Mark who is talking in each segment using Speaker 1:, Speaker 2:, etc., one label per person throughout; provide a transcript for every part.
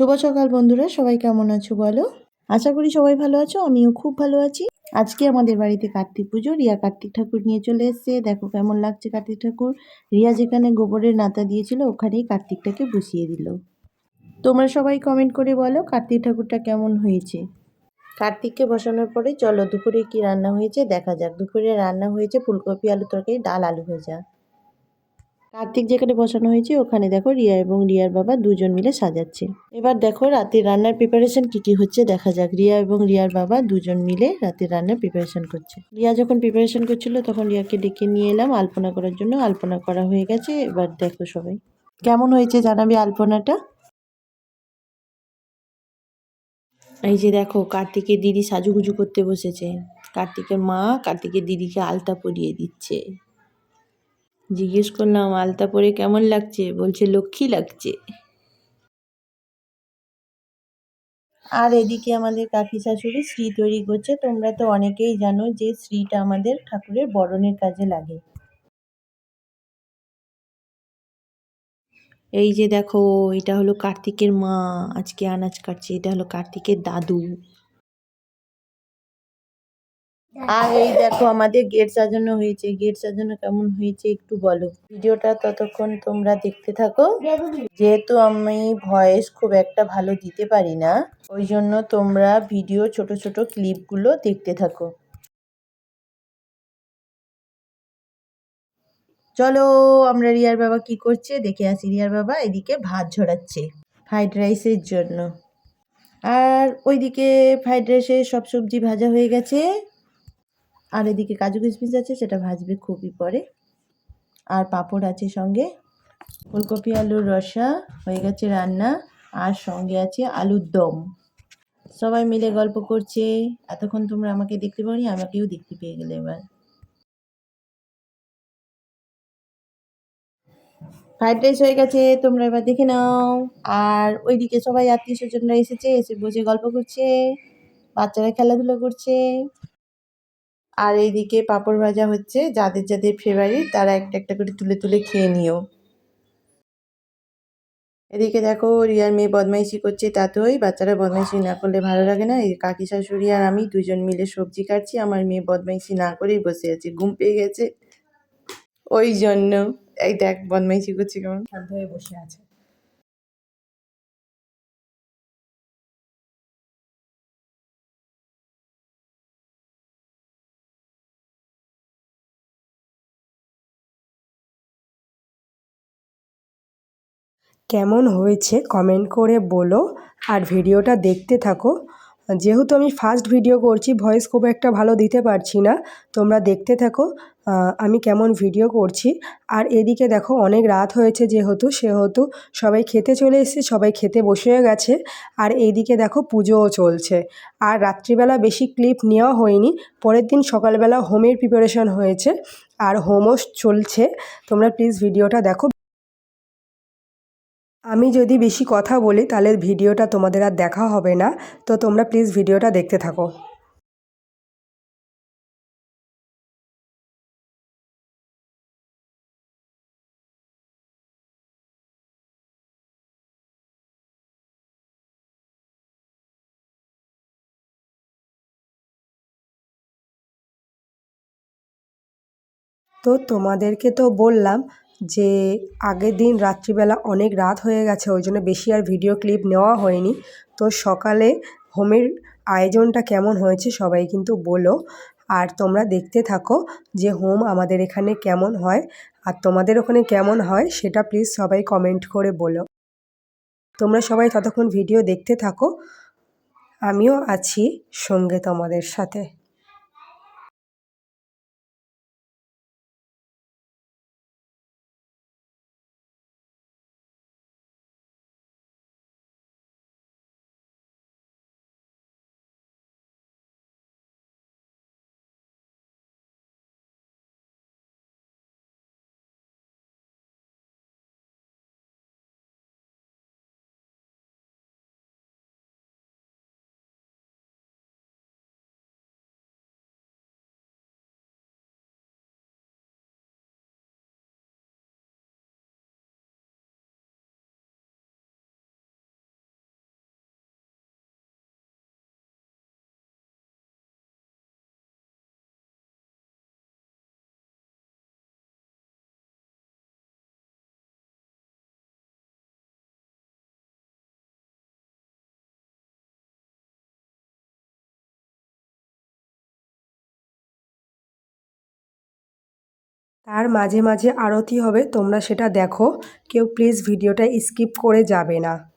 Speaker 1: শুভ সকাল বন্ধুরা, সবাই কেমন আছো বলো? আশা করি সবাই ভালো আছো, আমিও খুব ভালো আছি। আজকে আমাদের বাড়িতে কার্তিক পুজো, রিয়া কার্তিক ঠাকুর নিয়ে চলে এসছে। দেখো কেমন লাগছে কার্তিক ঠাকুর। রিয়া যেখানে গোবরের নাতা দিয়েছিল, ওখানেই কার্তিকটাকে বসিয়ে দিল। তোমরা সবাই কমেন্ট করে বলো কার্তিক ঠাকুরটা কেমন হয়েছে। কার্তিককে বসানোর পরে চলো দুপুরে কি রান্না হয়েছে, দেখা যাক। দুপুরে রান্না হয়েছে ফুলকপি, আলু তরকারি, ডাল, আলু ভাজা। কার্তিক যেখানে বসানো হয়েছে, ওখানে দেখো রিয়া এবং রিয়ার বাবা দুজন মিলে সাজাচ্ছে। এবার দেখো রাতের রান্নার প্রিপারেশন কি কি হচ্ছে, দেখা যাক। রিয়া এবং রিয়ার বাবা দুজন মিলে রাতের রান্নার প্রিপারেশন করছে। রিয়া যখন প্রিপারেশন করছিল, তখন রিয়াকে ডেকে নিয়ে এলাম আলপনা করার জন্য। আলপনা করা হয়ে গেছে, এবার দেখো সবাই। কেমন হয়েছে জানাবি আলপনাটা? এই যে দেখো, কার্তিকের দিদি সাজুগুজু করতে বসেছে। কার্তিকের মা কার্তিকের দিদিকে আলতা পরিয়ে দিচ্ছে। জিজ্ঞেস করলাম আলতা পরে কেমন লাগছে? বলছে লক্ষ্মী লাগছে। আর এদিকে আমাদের কাকি শাশুড়ি শ্রী তৈরি করছে। তোমরা তো অনেকেই জানো যে শ্রীটা আমাদের ঠাকুরের বরণের কাজে লাগে। এই যে দেখো এটা হলো কার্তিকের মা। আজকে আনাজ কাটছে এটা হলো কার্তিকের দাদু। আর এই দেখো আমাদের গেট সাজানো হয়েছে। গেট সাজানো কেমন হয়েছে একটু বলো। ভিডিওটা ততক্ষণ তোমরা দেখতে থাকো। যেহেতু আমি ভয়েস খুব একটা ভালো দিতে পারি না, ওই জন্য তোমরা ভিডিও ছোট ছোট ক্লিপগুলো দেখতে থাকো। চলো, আমরা রিয়ার বাবা কি করছে? দেখে আসি। রিয়ার বাবা এদিকে ভাত ঝরাচ্ছে ফ্রাইড রাইসের জন্য। আর ওইদিকে ফ্রাইড রাইসের সব সবজি ভাজা হয়ে গেছে। আর এদিকে কাজু কিশমিশ আছে, সেটা ভাজবে খুবই পরে। আর পাঁপড় আছে সঙ্গে। ফুলকপি, আলুর রসা, হয়ে গেছে রান্না। আর সঙ্গে আছে আলুর দম। সবাই মিলে গল্প করছে। এতক্ষণ তোমরা আমাকে দেখতে পারি আমাকেও দেখতে পেয়ে গেলে এবার। ফ্রাইড রাইস হয়ে গেছে, তোমরা এবার দেখে নাও। আর ওইদিকে সবাই আত্মীয় স্বজনরা এসেছে, এসে বসে গল্প করছে। বাচ্চারা খেলাধুলো করছে। আর এইদিকে পাঁপড় ভাজা হচ্ছে, যাদের যাদের ফেভারিট তারা একটা একটা করে তুলে তুলে খেয়ে নিও। এদিকে দেখো, রিয়ার মেয়ে বদমাইশি করছে তাতেই বাচ্চারা বদমাইশি না করলে ভালো লাগে না। এই কাকি শাশুড়ি আর আমি দুজন মিলে সবজি কাটছি, আমার মেয়ে বদমাইশি না করেই বসে আছে, ঘুম পেয়ে গেছে। ওই জন্য, এই দেখ বদমাইশি করছে কেমন। শান্ত হয়ে বসে আছে।
Speaker 2: কেমন হয়েছে কমেন্ট করে বলো আর ভিডিওটা দেখতে থাকো। যেহেতু আমি ফার্স্ট ভিডিও করছি ভয়েস খুব একটা ভালো দিতে পারছি না, তোমরা দেখতে থাকো আমি কেমন ভিডিও করছি। আর এদিকে দেখো, অনেক রাত হয়েছে যেহেতু, সেহেতু সবাই খেতে চলে এসেছে, সবাই খেতে বসে গেছে। আর এইদিকে দেখো, পুজোও চলছে। আর রাত্রিবেলা বেশি ক্লিপ নেওয়া হয়নি, পরের দিন সকালবেলা হোমের প্রিপারেশন হয়েছে, আর হোমও চলছে। তোমরা প্লিজ ভিডিওটা দেখো। আমি যদি বেশি কথা বলি, তাহলে ভিডিওটা তোমাদের আর দেখা হবে না। তো তোমরা প্লিজ ভিডিওটা দেখতে থাকো। তো তোমাদেরকে তো বললাম যে আগের দিন রাত্রিবেলা অনেক রাত হয়ে গেছে, ওই জন্য বেশি আর ভিডিও ক্লিপ নেওয়া হয়নি। তো সকালে হোমের আয়োজনটা কেমন হয়েছে সবাই কিন্তু বলো। আর তোমরা দেখতে থাকো যে হোম আমাদের এখানে কেমন হয় আর তোমাদের ওখানে কেমন হয়, সেটা প্লিজ সবাই কমেন্ট করে বলো। তোমরা সবাই ততক্ষণ ভিডিও দেখতে থাকো। আমিও আছি সঙ্গে তোমাদের সাথে। তার মাঝে মাঝে আরতি হবে, তোমরা সেটা দেখো। কেউ প্লিজ ভিডিওটা স্কিপ করে যাবে না।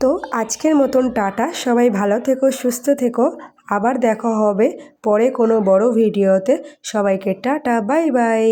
Speaker 2: তো আজকের মতন টাটা। সবাই ভালো থেকো, সুস্থ থেকো। আবার দেখা হবে পরে কোনো বড় ভিডিওতে। সবাইকে টাটা, বাই বাই।